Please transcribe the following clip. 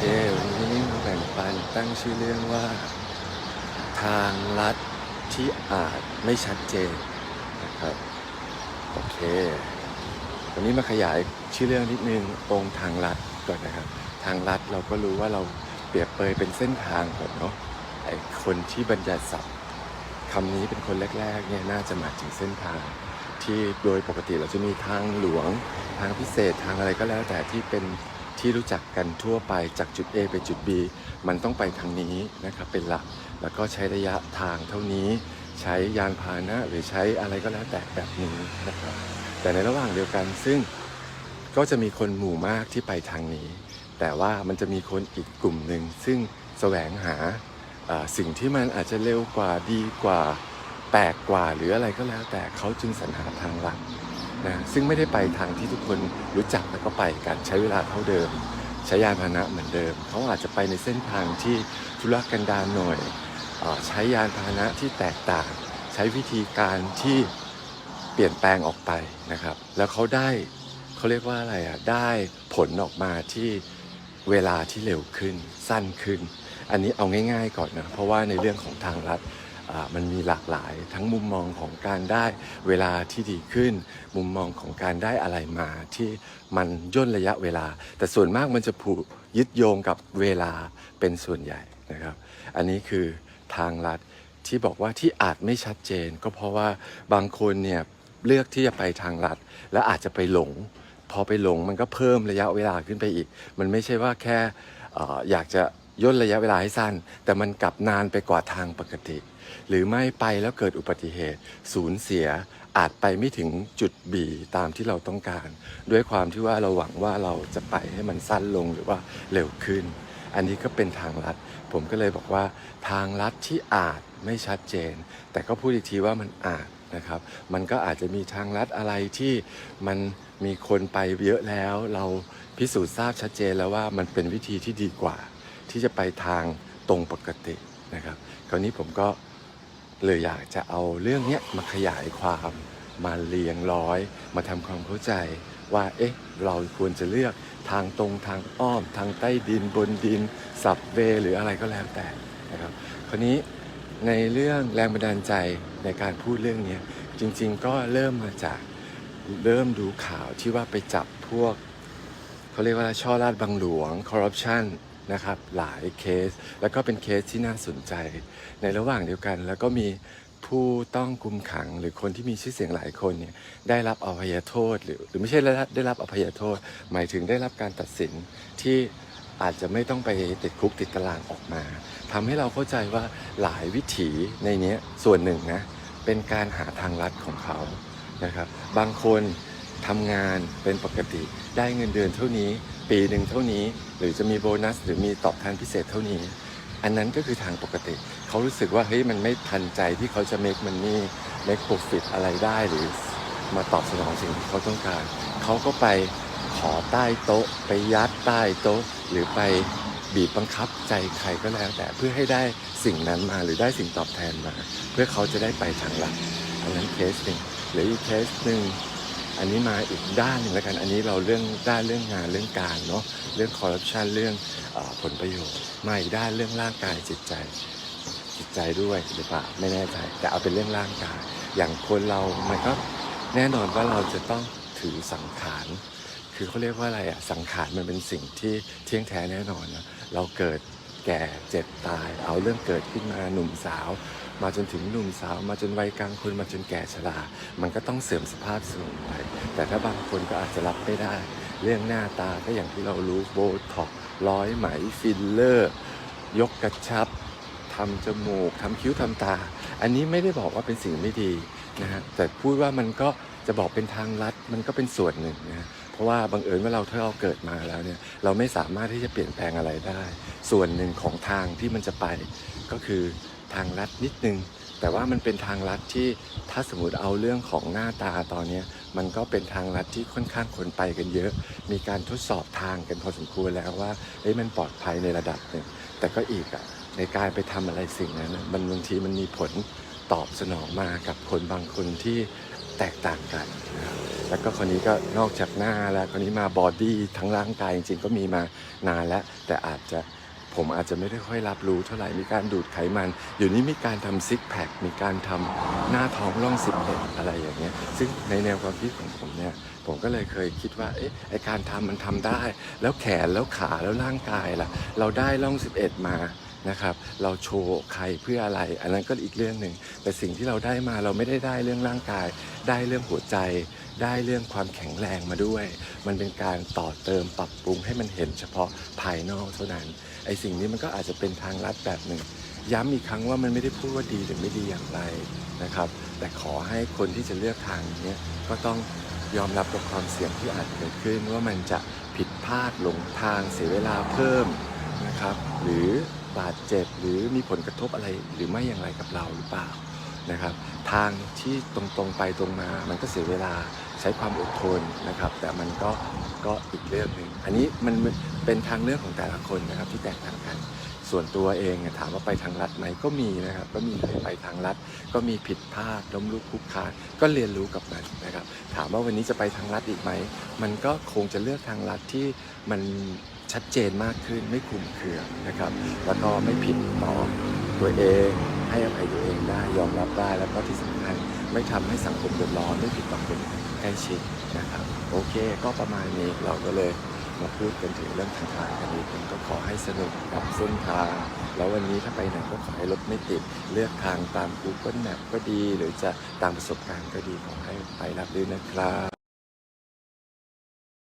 เควันนี้มาแบ่งปันตั้งชื่อเรื่องว่า ทางลัดที่อาจไม่ชัดเจนนะครับโอเค วันนี้มาขยายชื่อเรื่องนิดนึงองค์ทางลัดก่อนนะครับ ทางลัดเราก็รู้ว่าเราเปรียบเปยเป็นเส้นทางก่อนเนาะไอคนที่บัญญัติศัพท์คำนี้เป็นคนแรกๆเนี่ยน่าจะหมายถึงเส้นทาง ที่โดยปกติเราจะมีทางหลวงทางพิเศษทางอะไรก็แล้วแต่ที่เป็น ที่รู้จักกันทั่วไปจากจุด A ไปจุด B มันต้องไปทางนี้นะครับเป็นหลัก แล้วก็ใช้ระยะทางเท่านี้ ใช้ยานพาหนะหรือใช้อะไรก็แล้วแต่แบบนี้นะครับ แต่ในระหว่างเดียวกันซึ่งก็จะมีคนหมู่มากที่ไปทางนี้ แต่ว่ามันจะมีคนอีกกลุ่มหนึ่งซึ่งแสวงหาสิ่งที่มันอาจจะเร็วกว่าดีกว่าแปลกกว่าหรืออะไรก็แล้วแต่เขาจึงสรรหาทางลัด นะซึ่งไม่ได้ไปทางที่ทุกคนรู้จักแล้วก็ไปกันใช้เวลาเท่าเดิม ใช้ยานพาหนะเหมือนเดิม เขาอาจจะไปในเส้นทางที่ทุรกันดารหน่อยอใช้ยานพาหนะที่แตกต่าง ใช้วิธีการที่เปลี่ยนแปลงออกไปนะครับ แล้วเขาได้เขาเรียกว่าอะไรอะได้ผลออกมาที่เวลาที่เร็วขึ้นสั้นขึ้น อันนี้เอาง่าย ๆ ก่อนนะเพราะว่าในเรื่องของทางลัดอ่า มันมีหลากหลายทั้งมุมมองของการได้เวลาที่ดีขึ้น มุมมองของการได้อะไรมาที่มันย่นระยะเวลา แต่ส่วนมากมันจะผูกยึดโยงกับเวลาเป็นส่วนใหญ่นะครับ อันนี้คือทางลัดที่บอกว่าที่อาจไม่ชัดเจน ก็เพราะว่าบางคนเนี่ยเลือกที่จะไปทางลัด แล้วอาจจะไปหลง พอไปหลงมันก็เพิ่มระยะเวลาขึ้นไปอีก มันไม่ใช่ว่าแค่อออยากจะ ย่นระยะเวลาให้สั้น แต่มันกลับนานไปกว่าทางปกติ หรือไม่ไปแล้วเกิดอุบัติเหตุสูญเสียอาจไปไม่ถึงจุดบีตามที่เราต้องการ ด้วยความที่ว่าเราหวังว่าเราจะไปให้มันสั้นลงหรือว่าเร็วขึ้น อันนี้ก็เป็นทางลัด ผมก็เลยบอกว่าทางลัดที่อาจไม่ชัดเจน แต่ก็พูดอีกทีว่ามันอาจนะครับ มันก็อาจจะมีทางลัดอะไรที่มันมีคนไปเยอะแล้ว เราพิสูจน์ทราบชัดเจนแล้วว่ามันเป็นวิธีที่ดีกว่า ที่จะไปทางตรงปกตินะครับคราวนี้ผมก็เลยอยากจะเอาเรื่องนี้มาขยายความมาเรียงร้อย มาทำความเข้าใจว่าเอ๊ะเราควรจะเลือกทางตรงทางอ้อม ทางใต้ดินบนดิน สับเวหรืออะไรก็แล้วแต่นะครับคราวนี้ในเรื่องแรงบันดาลใจในการพูดเรื่องนี้จริง ๆ ก็เริ่มมาจากเริ่มดูข่าวที่ว่าไปจับพวกเขาเรียกว่าช่อราดบังหลวงคอร์รัปชัน นะครับหลายเคส แล้วก็เป็นเคสที่น่าสนใจ ในระหว่างเดียวกัน แล้วก็มีผู้ต้องคุมขังหรือคนที่มีชื่อเสียงหลายคนเนี่ยได้รับอภัยโทษ หรือหรือไม่ใช่ได้รับได้รับอภัยโทษ หมายถึงได้รับการตัดสินที่อาจจะไม่ต้องไปติดคุกติดตารางออกมาทำให้เราเข้าใจว่าหลายวิถีในนี้ส่วนหนึ่งนะเป็นการหาทางลัดของเขานะครับ บางคนทำงานเป็นปกติได้เงินเดือนเท่านี้ ปีหนึ่งเท่านี้ หรือจะมีโบนัส หรือมีตอบแทนพิเศษเท่านี้ อันนั้นก็คือทางปกติ เขารู้สึกว่าเฮ้ยมันไม่ทันใจที่เขาจะ make money make profit อะไรได้หรือมาตอบสนองสิ่งที่เขาต้องการ เขาก็ไปขอใต้โต๊ะ ไปยัดใต้โต๊ะ หรือไปบีบบังคับใจใครก็แล้วแต่เพื่อให้ได้สิ่งนั้นมาหรือได้สิ่งตอบแทนมา เพื่อเขาจะได้ไปทางหลักอันนั้นเคสหนึ่งหรืออีกเคสหนึ่ง อันนี้มาอีกด้านหนึ่งแล้วกัน อันนี้เราเรื่องด้านเรื่องงานเรื่องการเนาะ เรื่องคอร์รัปชันเรื่องอผลประโยชน์ มาอีกด้านเรื่องร่างกายจิตใจ จิตใจด้วยหรือเปล่าไม่แน่ใจ แต่เอาเป็นเรื่องร่างกาย อย่างคนเรามันก็แน่นอนว่าเราจะต้องถือสังขาร คือเขาเรียกว่าอะไรอะสังขารมันเป็นสิ่งที่เที่ยงแท้แน่นอนนะ เราเกิดแก่เจ็บตาย เอาเรื่องเกิดขึ้นมาหนุ่มสาว มาจนถึงหนุ่มสาว มาจนวัยกลางคนมาจนแก่ชรา มันก็ต้องเสื่อมสภาพสูงไปแต่ถ้าบางคนก็อาจจะรับไม่ได้ เรื่องหน้าตาก็อย่างที่เรารู้โบท็อกร้อยไหมฟิลเลอร์ ยกกระชับทำจมูกทำคิ้วทำตา อันนี้ไม่ได้บอกว่าเป็นสิ่งไม่ดีนะฮะแต่พูดว่ามันก็จะบอกเป็นทางลัดมันก็เป็นส่วนหนึ่งนะเพราะว่าบังเอิญว่าเราถ้าเราเกิดมาแล้วเนี่ยเราไม่สามารถที่จะเปลี่ยนแปลงอะไรได้ ส่วนหนึ่งของทางที่มันจะไปก็คือ ทางลัดนิดนึง แต่ว่ามันเป็นทางลัดที่ถ้าสมมติเอาเรื่องของหน้าตาตอนนี้มันก็เป็นทางลัดที่ค่อนข้างคนไปกันเยอะ มีการทดสอบทางกันพอสมควรแล้วว่าเฮ้ยมันปลอดภัยในระดับหนึ่งแต่ก็อีกอะในการไปทำอะไรสิ่งนั้นมันบางทีมันมีผลตอบสนองมากับคนบางคนที่แตกต่างกันนะครับแล้วก็คนนี้ก็นอกจากหน้าแล้วคนนี้มาบอดี้ทั้งร่างกายจริงๆ ก็มีมานานแล้ว แต่อาจจะ ผมอาจจะไม่ได้ค่อยรับรู้เท่าไหร่มีการดูดไขมันอยู่นี้มีการทำซิกแพคมีการทำหน้าท้องร่องสิบเอ็ดอะไรอย่างเงี้ยซึ่งในแนวความคิดของผมเนี่ยผมก็เลยเคยคิดว่าเอ๊ะไอการทำมันทำได้ แล้วแขนแล้วขาแล้วร่างกายล่ะ เราได้ร่อง11มานะครับเราโชว์ใครเพื่ออะไร อันนั้นก็อีกเรื่องหนึ่งแต่สิ่งที่เราได้มาเราไม่ได้ได้เรื่องร่างกาย ได้เรื่องหัวใจ ได้เรื่องความแข็งแรงมาด้วย มันเป็นการต่อเติมปรับปรุงให้มันเห็นเฉพาะภายนอกเท่านั้น ไอสิ่งนี้มันก็อาจจะเป็นทางลัดแบบหนึ่ง ย้ำอีกครั้งว่ามันไม่ได้พูดว่าดีหรือไม่ดีอย่างไรนะครับ แต่ขอให้คนที่จะเลือกทางนี้ก็ต้องยอมรับกับความเสี่ยงที่อาจเกิดขึ้นว่ามันจะผิดพลาดหลงทางเสียเวลาเพิ่มนะครับ หรือบาดเจ็บหรือมีผลกระทบอะไรหรือไม่อย่างไรกับเราหรือเปล่า นะครับ ทางที่ตรงๆไปตรงมา มันก็เสียเวลาใช้ความอดทนนะครับ แต่มันก็ก็อีกเรื่องหนึ่งอันนี้มันเป็นทางเลือกของแต่ละคนนะครับที่แตกต่างกัน ส่วนตัวเองถามว่าไปทางลัดไหมก็มีนะครับ ก็มีเคยไปทางลัดก็มีผิดพลาดล้มลุกคลุกคลานก็เรียนรู้กับมันนะครับ ถามว่าวันนี้จะไปทางลัดอีกไหมมันก็คงจะเลือกทางลัดที่มันชัดเจนมากขึ้นไม่คลุมเครือนะครับ แล้วก็ไม่ผิดต่อ ตัวเอง ให้อภัยตัวเองได้ยอมรับได้แล้วก็ที่สำคัญไม่ทำให้สังคมเดือดร้อนไม่ผิดต่อคนใกล้ชิดนะครับ โอเค ก็ประมาณนี้เราก็เลยมาพูดกันถึงเรื่องทางทางกันนิดนึงก็ขอให้สนุกกับเส้นทาง แล้ววันนี้ถ้าไปไหนก็ขอให้รถไม่ติด เลือกทางตาม Google Map ก็ดี หรือจะตามประสบการณ์ก็ดีขอให้ไปรับรื่นนะครับ